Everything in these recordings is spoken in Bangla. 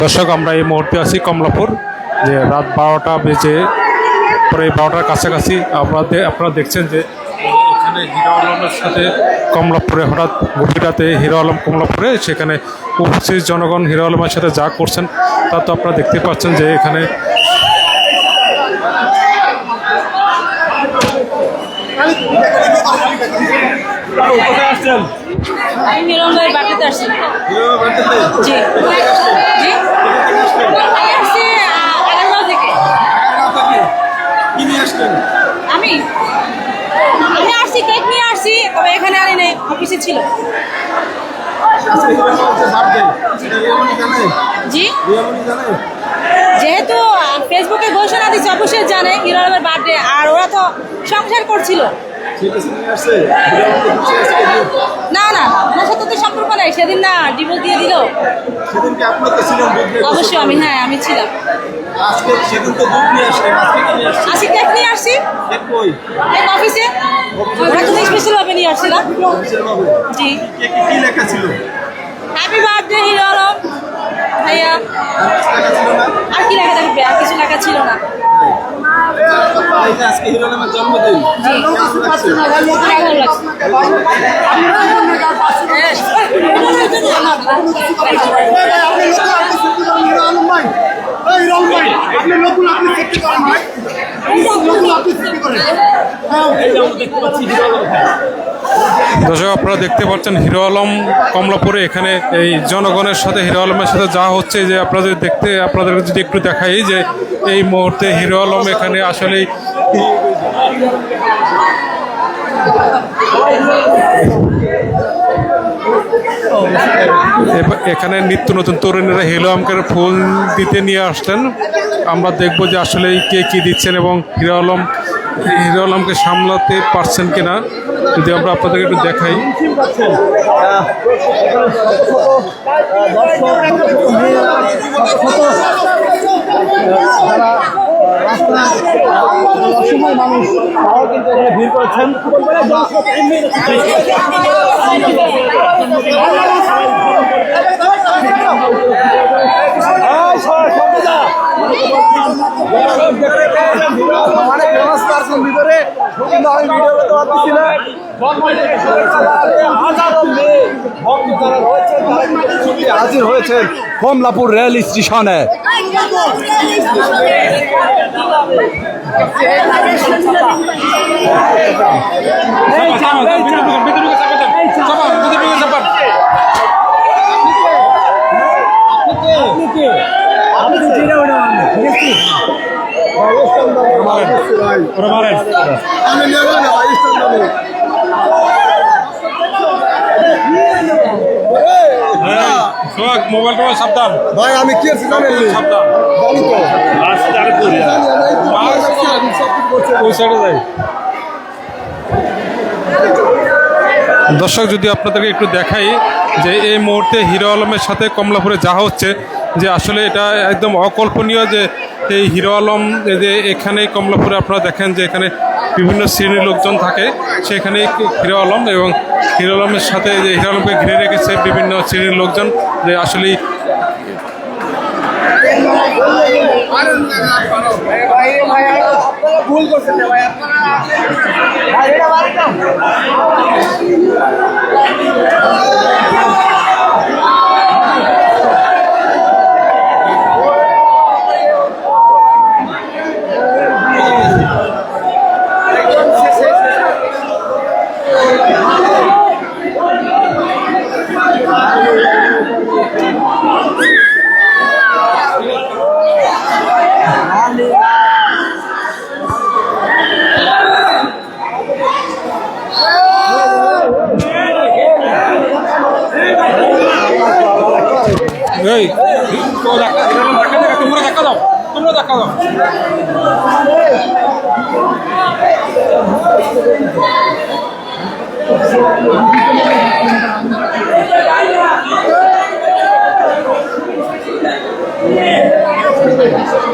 দর্শক, আমরা এই মুহূর্তে আছি কমলাপুর, যে রাত বারোটা বেজে প্রায় বারোটার কাছাকাছি। আপনাদের, আপনারা দেখছেন যে এখানে হিরো আলমের সাথে কমলাপুরে, হঠাৎ গভীর রাতে হিরো আলম কমলাপুরে, সেখানে উপস্থিত জনগণ হিরো আলমের সাথে যা করছেন, তা তো আপনারা দেখতে পাচ্ছেন যে এখানে আমি মিলন ভাই বাড়িতে আসছি। জি। জি। আমি আসছি আগারগাঁও থেকে। আমি? আমি আসছি কেক নিয়ে আসছি তবে এখানে আনি নাই অফিসে ছিল। জি। যেহেতু ফেসবুকে ঘোষণা দিচ্ছে অবশ্যই জানে হিরো বার্থডে। আর ওরা তো সংসার করছিল। না না ওনার সাথে তো সম্পর্ক নাই সেদিন না ডিভোর্স দিয়ে দিল। অবশ্যই আমি হ্যাঁ আমি ছিলাম। আজকে নিয়ে কেক আসছি। এক অফিসে। ওরা তো স্পেশাল ভাবে নিয়ে আসছিলাম। জি। কি লেখা ছিল? হ্যাপি বার্থডে হিরো ভাইয়া। আর কি লেখা থাকবে? আর কিছু লেখা ছিল না। আজকে হিরো নামের জন্মদিন দেখতে পাচ্ছি ভালো লাগছে দর্শক, আপনারা দেখতে পাচ্ছেন হিরো আলম কমলাপুরে। এখানে এই জনগণের সাথে, হিরো আলমের সাথে যা হচ্ছে যে আপনাদের দেখতে, আপনাদের যদি একটু দেখাই যে এই মুহূর্তে হিরো আলম এখানে আসলেই এব- এখানে নিত্য নতুন তরুণীরা হিরো আলমকে ফুল দিতে নিয়ে আসছেন। আমরা দেখব যে আসলে কে কি দিচ্ছেন এবং হিরো আলম হিরো আলমকে সামলাতে পারছেন কিনা যদি আমরা আপনাদেরকে একটু দেখাই। ভিড় করেছেন অনেক ভিতরে হাজারো হয়েছেন কমলাপুর রেল স্টেশনে। আমি নেব না সাবধান। ভাই আমি কি আছি জানেন সাবধান। জানি তো। ওই সাইডে যাই। দর্শক যদি আপনাদেরকে একটু দেখাই যে এই মুহূর্তে হিরো আলমের সাথে কমলাপুরে যা হচ্ছে যে আসলে এটা একদম অকল্পনীয় যে এই হিরো আলম যে এখানে কমলাপুরে আপনারা দেখেন যে এখানে বিভিন্ন শ্রেণির লোকজন থাকে, সেখানে হিরো আলম এবং হিরো আলমের সাথে যে হিরো আলমকে ঘিরে রেখেছে বিভিন্ন শ্রেণির লোকজন যে আসলেই ভুল করছেন ভাই আপনারা স্বপ্ন দেখানো Yeah.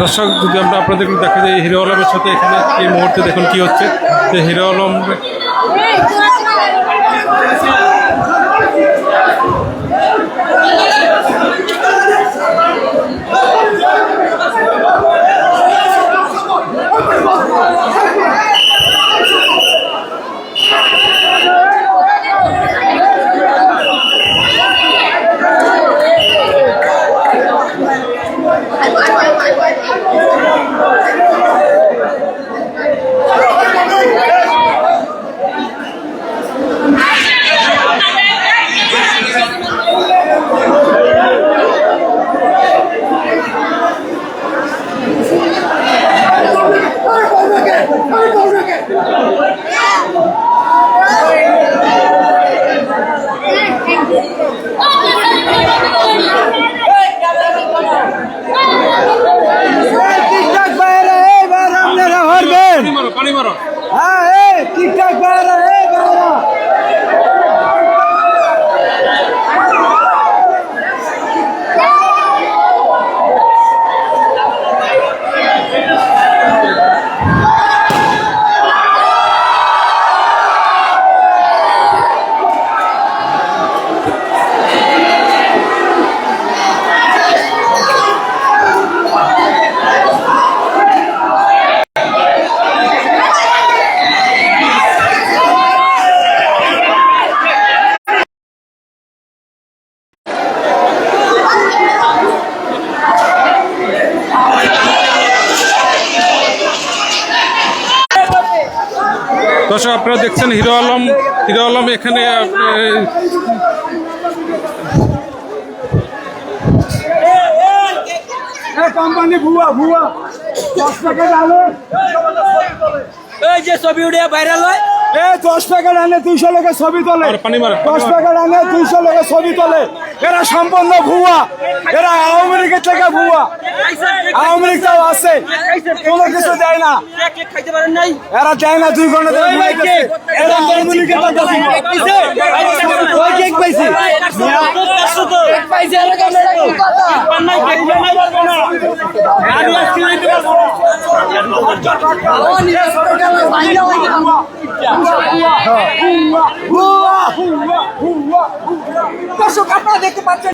দর্শক, যদি আমরা আপনাদের দেখা যায় হিরো আলমের সাথে এখানে এই মুহূর্তে দেখুন কি হচ্ছে। যে হিরো আলম মারো পানি মারো। হ্যাঁ ঠিকঠাক বাইরে এই বাইরে দর্শক আপনারা দেখছেন হিরো আলম হিরো আলম এখানে কোম্পানি ভুয়া ভুয়া দশ টাকা এই যে ছবি উঠে ভাইরাল হয়। এ দশ প্যাকেট আনে দুইশো লোকের ছবি তোলে। দশ। প্যাকেট আনে দুইশো লোকের ছবি তোলে। এরা সম্পূর্ণ ভুয়া। এরা আওয়ামী লীগের থেকে ভুয়া। আওয়ামী লীগটাও আছে। কোনো কিছু দেয় না। কেক কেক খাইতে পারেন নাই এরা পাইছি ভুয়া ভুয়া ভুয়া দর্শক আপনারা দেখতে পাচ্ছেন